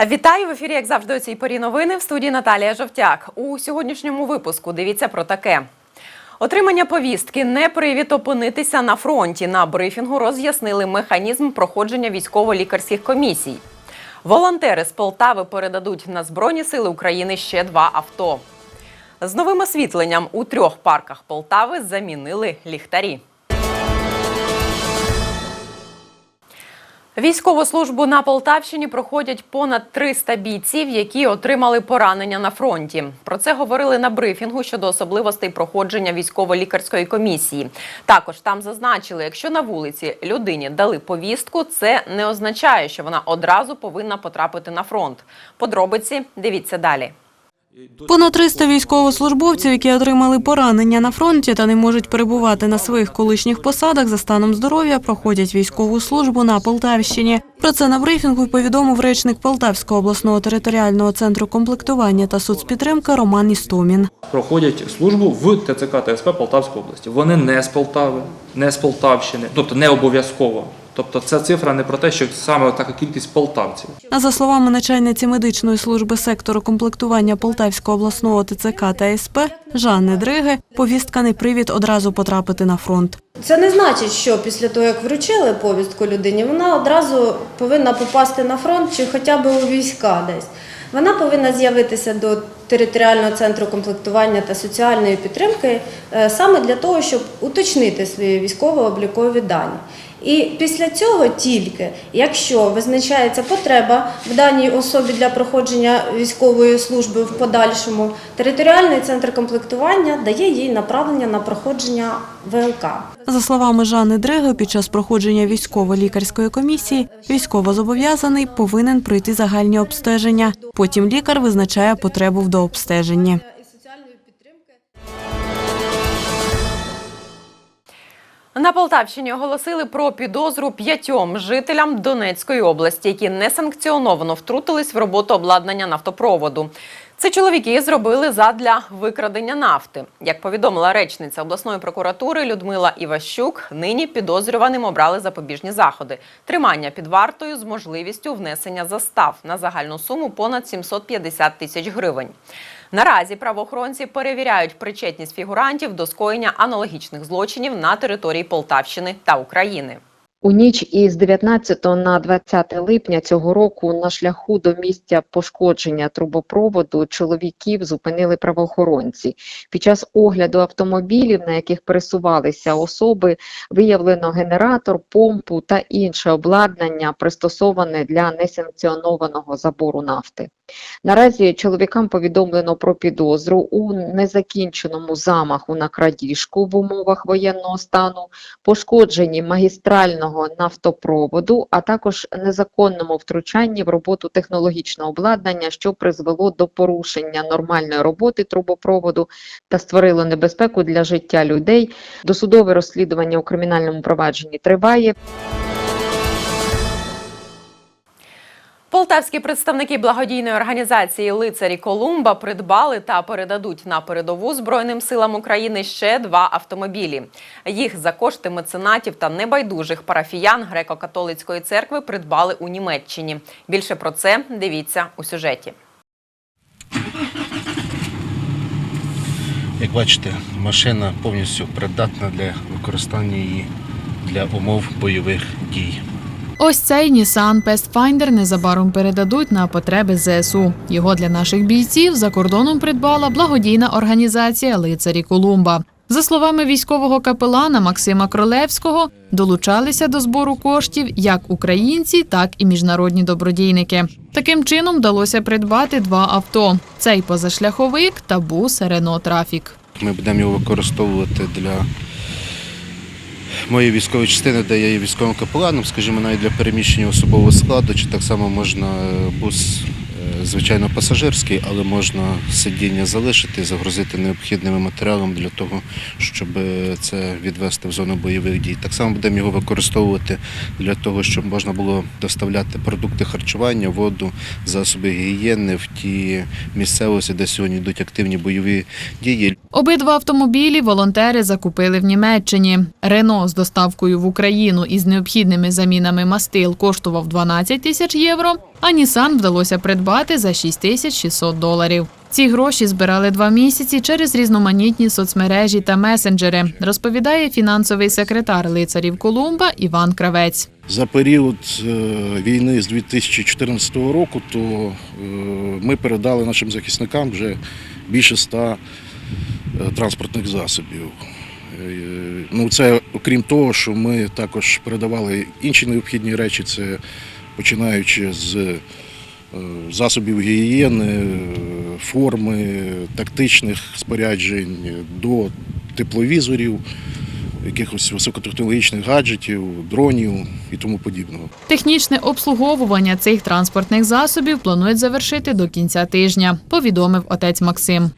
Вітаю в ефірі, як завжди, у цій порі новини в студії Наталія Жовтяк. У сьогоднішньому випуску дивіться про таке. Отримання повістки не привід опинитися на фронті. На брифінгу роз'яснили механізм проходження військово-лікарських комісій. Волонтери з Полтави передадуть на Збройні сили України ще два авто. З новим освітленням у трьох парках Полтави замінили ліхтарі. Військову службу на Полтавщині проходять понад 300 бійців, які отримали поранення на фронті. Про це говорили на брифінгу щодо особливостей проходження військово-лікарської комісії. Також там зазначили, якщо на вулиці людині дали повістку, це не означає, що вона одразу повинна потрапити на фронт. Подробиці дивіться далі. Понад 300 військовослужбовців, які отримали поранення на фронті та не можуть перебувати на своїх колишніх посадах за станом здоров'я, проходять військову службу на Полтавщині. Про це на брифінгу повідомив речник Полтавського обласного територіального центру комплектування та соцпідтримки Роман Істомін. проходять службу в ТЦК та СП Полтавської області. Вони не з Полтави, не з Полтавщини, тобто не обов'язково. Тобто ця цифра не про те, що саме така кількість полтавців. А за словами начальниці медичної служби сектору комплектування Полтавського обласного ТЦК та СП Жанни Дриги, повістка не привід одразу потрапити на фронт. Це не значить, що після того, як вручили повістку людині, вона одразу повинна попасти на фронт чи хоча б у війська десь. Вона повинна з'явитися до територіального центру комплектування та соціальної підтримки е, саме для того, щоб уточнити свої військово-облікові дані. І після цього тільки, якщо визначається потреба в даній особі для проходження військової служби в подальшому, територіальний центр комплектування дає їй направлення на проходження ВЛК. За словами Жанни Дриги, під час проходження військово-лікарської комісії військовозобов'язаний повинен пройти загальні обстеження. Потім лікар визначає потребу в дообстеженні. На Полтавщині оголосили про підозру п'ятьом жителям Донецької області, які несанкціоновано втрутились в роботу обладнання нафтопроводу. Це чоловіки зробили задля викрадення нафти. Як повідомила речниця обласної прокуратури Людмила Іващук, нині підозрюваним обрали запобіжні заходи: тримання під вартою з можливістю внесення застав на загальну суму понад 750 тисяч гривень. Наразі правоохоронці перевіряють причетність фігурантів до скоєння аналогічних злочинів на території Полтавщини та України. У ніч із 19 на 20 липня цього року на шляху до місця пошкодження трубопроводу чоловіків зупинили правоохоронці. Під час огляду автомобілів, на яких пересувалися особи, виявлено генератор, помпу та інше обладнання, пристосоване для несанкціонованого забору нафти. Наразі чоловікам повідомлено про підозру у незакінченому замаху на крадіжку в умовах воєнного стану, пошкодженні магістрального нафтопроводу, а також незаконному втручанні в роботу технологічного обладнання, що призвело до порушення нормальної роботи трубопроводу та створило небезпеку для життя людей. Досудове розслідування у кримінальному провадженні триває. Полтавські представники благодійної організації Лицарі Колумба придбали та передадуть на передову Збройним силам України ще два автомобілі. Їх за кошти меценатів та небайдужих парафіян греко-католицької церкви придбали у Німеччині. Більше про це дивіться у сюжеті. Як бачите, машина повністю придатна для використання її для умов бойових дій. Ось цей Nissan Pathfinder незабаром передадуть на потреби ЗСУ. Його для наших бійців за кордоном придбала благодійна організація Лицарі Колумба. За словами військового капелана Максима Кролевського, долучалися до збору коштів як українці, так і міжнародні добродійники. Таким чином вдалося придбати два авто: цей позашляховик та бус Рено Трафік. Ми будемо його використовувати для моєї військової частини, де я є військовим капеланом, скажімо, навіть для переміщення особового складу, чи так само можна е, бус, звичайно, пасажирський, але можна сидіння залишити, загрузити необхідними матеріалом для того, щоб е, це відвести в зону бойових дій. Так само будемо його використовувати для того, щоб можна було доставляти продукти харчування, воду, засоби гігієни в ті місцевості, де сьогодні йдуть активні бойові дії. Обидва автомобілі волонтери закупили в Німеччині. Рено з доставкою в Україну із необхідними замінами мастил коштував 12 тисяч євро. А Нісан вдалося придбати за 6600 доларів. Ці гроші збирали два місяці через різноманітні соцмережі та месенджери, розповідає фінансовий секретар лицарів Колумба Іван Кравець. За період е, війни з 2014 року, то е, ми передали нашим захисникам вже більше ста е, транспортних засобів. Ну, це окрім того, що ми також передавали інші необхідні речі, це починаючи з е, засобів гігієни, е, форми, тактичних споряджень до тепловізорів, якихось високотехнологічних гаджетів, дронів і тому подібного. Технічне обслуговування цих транспортних засобів планують завершити до кінця тижня, повідомив отець Максим.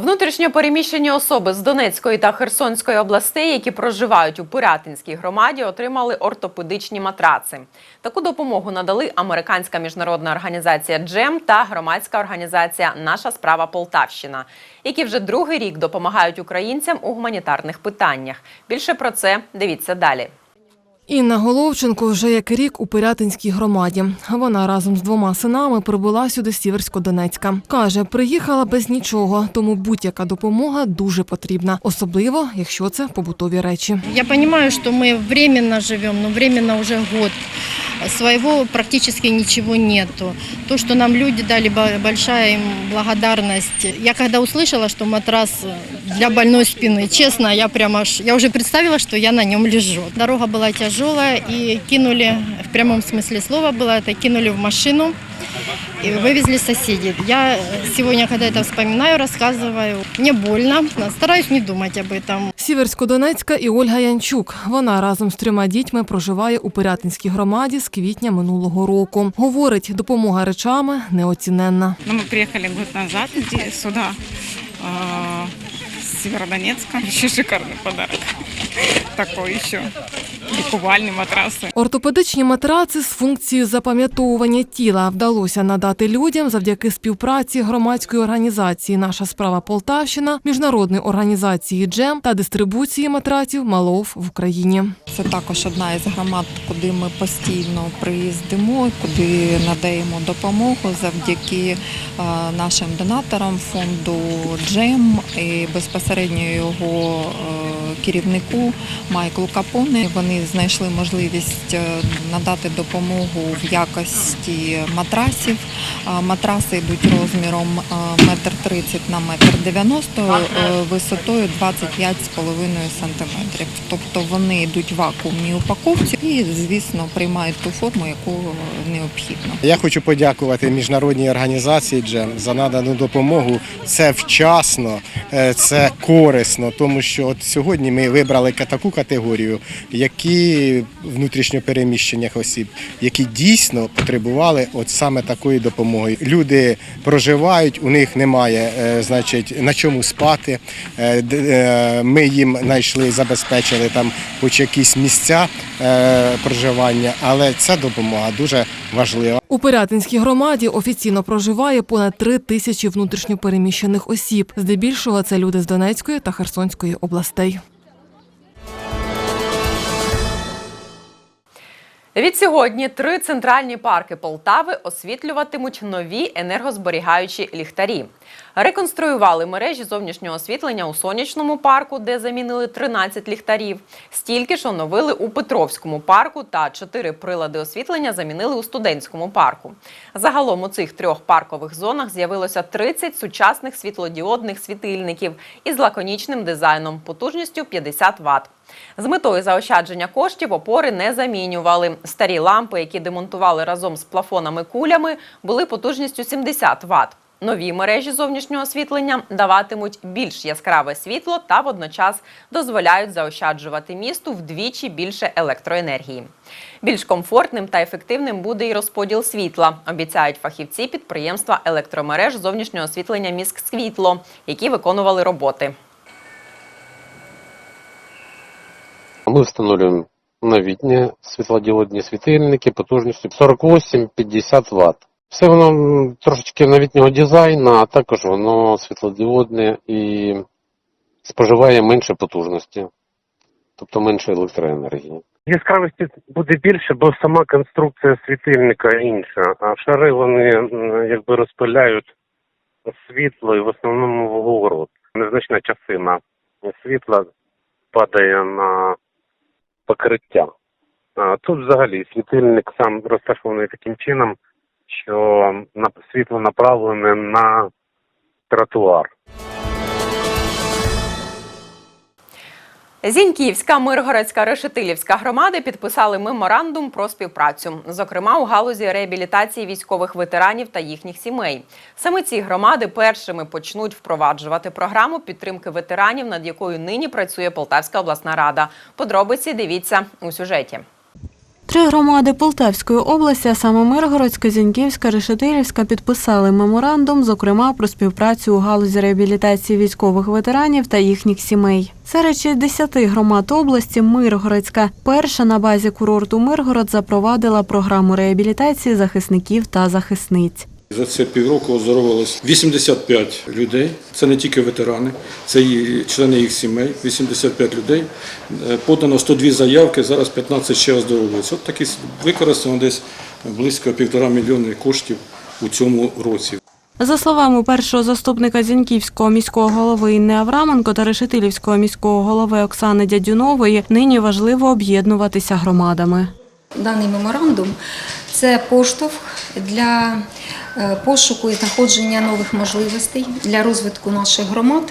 Внутрішньо переміщені особи з Донецької та Херсонської областей, які проживають у Пирятинській громаді, отримали ортопедичні матраци. Таку допомогу надали американська міжнародна організація Джем та громадська організація Наша справа Полтавщина, які вже другий рік допомагають українцям у гуманітарних питаннях. Більше про це дивіться далі. Інна Головченко вже як рік у Пирятинській громаді. Вона разом з двома синами прибула сюди з Сіверсько-Донецька. Каже, приїхала без нічого, тому будь-яка допомога дуже потрібна, особливо якщо це побутові речі. Я розумію, що ми временно живемо, але временно вже год Своего практически ничего нету. То, что нам люди дали, бо- большая им благодарность. Я когда услышала, что матрас для больной спины, честно, я прямо аж, я уже представила, что я на нем лежу. Дорога была тяжелая и кинули, в прямом смысле слова было, это кинули в машину и вывезли соседи. Я сегодня, когда это вспоминаю, рассказываю, мне больно, стараюсь не думать об этом. Сіверсько-Донецька і Ольга Янчук. Вона разом з трьома дітьми проживає у Пирятинській громаді з квітня минулого року. Говорить, допомога речами неоціненна. Ну, мы приехали год назад где- сюда, а, с Северодонецка. Еще шикарный подарок. Такой еще. Ликувальный матрасы. Ортопедичні матраци з функцією запам'ятовування тіла вдалося надати людям завдяки співпраці громадської організації Наша справа Полтавщина, міжнародної організації Джем та дистрибуції матраців Малов в Україні. Це також одна із громад, куди ми постійно приїздимо, куди надаємо допомогу завдяки е, нашим донаторам фонду Джем і безпосередньо його е, керівнику Майклу Капоне. Вони знайшли можливість е, надати допомогу в якості матрасів. Е, Матраси йдуть розміром е, метр тридцять на метр дев'яносто е, висотою 25,5 сантиметрів. Тобто вони йдуть в вакуумній упаковці і, звісно, приймають ту форму, яку необхідно. Я хочу подякувати міжнародній організації Джем за надану допомогу. Це вчасно, е, це корисно, тому що от сьогодні ми вибрали таку категорію, які внутрішньопереміщених осіб, які дійсно потребували от саме такої допомоги. Люди проживають, у них немає, е, значить, на чому спати. Е, е, Ми їм знайшли, забезпечили там хоч якісь місця проживання, але ця допомога дуже важлива. У Пирятинській громаді офіційно проживає понад три тисячі внутрішньопереміщених осіб. Здебільшого це люди з Донецької та Херсонської областей. Відсьогодні три центральні парки Полтави освітлюватимуть нові енергозберігаючі ліхтарі. Реконструювали мережі зовнішнього освітлення у сонячному парку, де замінили 13 ліхтарів. Стільки ж оновили у Петровському парку та чотири прилади освітлення замінили у студентському парку. Загалом у цих трьох паркових зонах з'явилося 30 сучасних світлодіодних світильників із лаконічним дизайном потужністю 50 Вт. З метою заощадження коштів опори не замінювали. Старі лампи, які демонтували разом з плафонами кулями, були потужністю 70 Вт. Нові мережі зовнішнього освітлення даватимуть більш яскраве світло та водночас дозволяють заощаджувати місту вдвічі більше електроенергії. Більш комфортним та ефективним буде і розподіл світла, обіцяють фахівці підприємства електромереж зовнішнього освітлення «Міськсвітло», які виконували роботи. Мы установим новітні світлодіодні світильники потужністю 48-50 Вт. Все воно трошечки новітнього дизайну, а також воно світлодіодне і споживає менше потужності, тобто менше електроенергії. Яскравості буде більше, бо сама конструкція світильника інша, а шари вони якби розпиляють світло і в основному вгору. Незначна частина світла падає на покриття. Тут взагалі світильник сам розташований таким чином, що світло направлене на тротуар. Зіньківська, Миргородська, Решетилівська громади підписали меморандум про співпрацю, зокрема у галузі реабілітації військових ветеранів та їхніх сімей. Саме ці громади першими почнуть впроваджувати програму підтримки ветеранів, над якою нині працює Полтавська обласна рада. Подробиці дивіться у сюжеті. Три громади Полтавської області, а саме Миргородська, Зіньківська, Решетилівська, підписали меморандум, зокрема про співпрацю у галузі реабілітації військових ветеранів та їхніх сімей. Серед 60 громад області Миргородська перша на базі курорту Миргород запровадила програму реабілітації захисників та захисниць. За це півроку оздоровилось 85 людей. Це не тільки ветерани, це і члени їх сімей. 85 людей. Е, Подано 102 заявки, зараз 15 ще оздоровуються. От такі використано десь близько півтора мільйони коштів у цьому році. За словами першого заступника Зіньківського міського голови Інни Авраменко та Решетилівського міського голови Оксани Дядюнової, нині важливо об'єднуватися громадами. Даний меморандум це поштовх для пошуку і знаходження нових можливостей для розвитку наших громад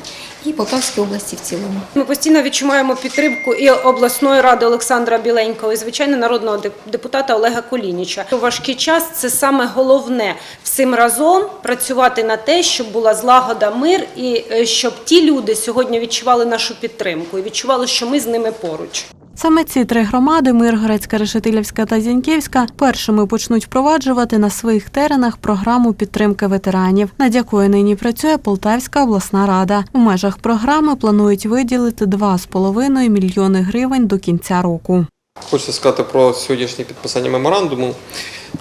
і Полтавської області в цілому. Ми постійно відчуваємо підтримку і обласної ради Олександра Біленького, і звичайно народного депутата Олега Колініча. Важкий час це саме головне всім разом працювати на те, щоб була злагода, мир, і е, щоб ті люди сьогодні відчували нашу підтримку і відчували, що ми з ними поруч. Саме ці три громади Миргородська, Решетилівська та Зіньківська першими почнуть впроваджувати на своїх теренах програму підтримки ветеранів, над якою нині працює Полтавська обласна рада. У межах програми планують виділити 2,5 мільйони гривень до кінця року. Хочеться сказати про сьогоднішнє підписання меморандуму.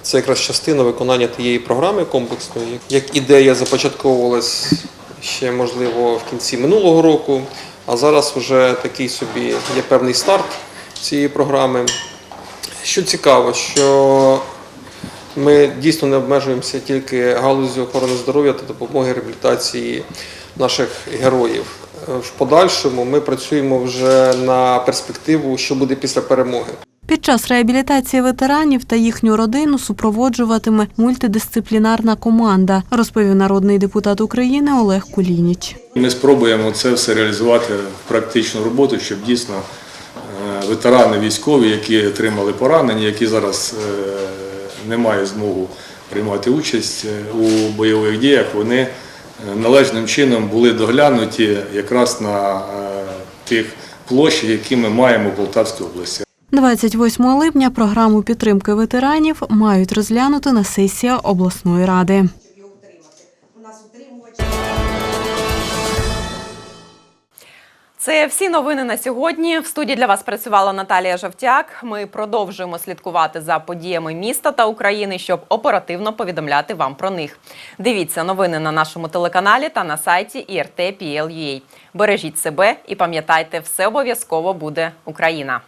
Це якраз частина виконання тієї програми комплексної. Як ідея започатковувалась ще, можливо, в кінці минулого року, а зараз вже такий собі є певний старт цієї програми. Що цікаво, що ми дійсно не обмежуємося тільки галузю охорони здоров'я та допомоги реабілітації наших героїв. В подальшому ми працюємо вже на перспективу, що буде після перемоги. Під час реабілітації ветеранів та їхню родину супроводжуватиме мультидисциплінарна команда, розповів народний депутат України Олег Кулініч. Ми спробуємо це все реалізувати в практичну роботу, щоб дійсно е, ветерани військові, які отримали поранення, які зараз е, не мають змогу приймати участь е, у бойових діях, вони належним чином були доглянуті якраз на тих площах, які ми маємо в Полтавській області. 28 липня програму підтримки ветеранів мають розглянути на сесії обласної ради. Це всі новини на сьогодні. В студії для вас працювала Наталія Жовтяк. Ми продовжуємо слідкувати за подіями міста та України, щоб оперативно повідомляти вам про них. Дивіться новини на нашому телеканалі та на сайті IRT.PL.UA. Бережіть себе і пам'ятайте, все обов'язково буде Україна.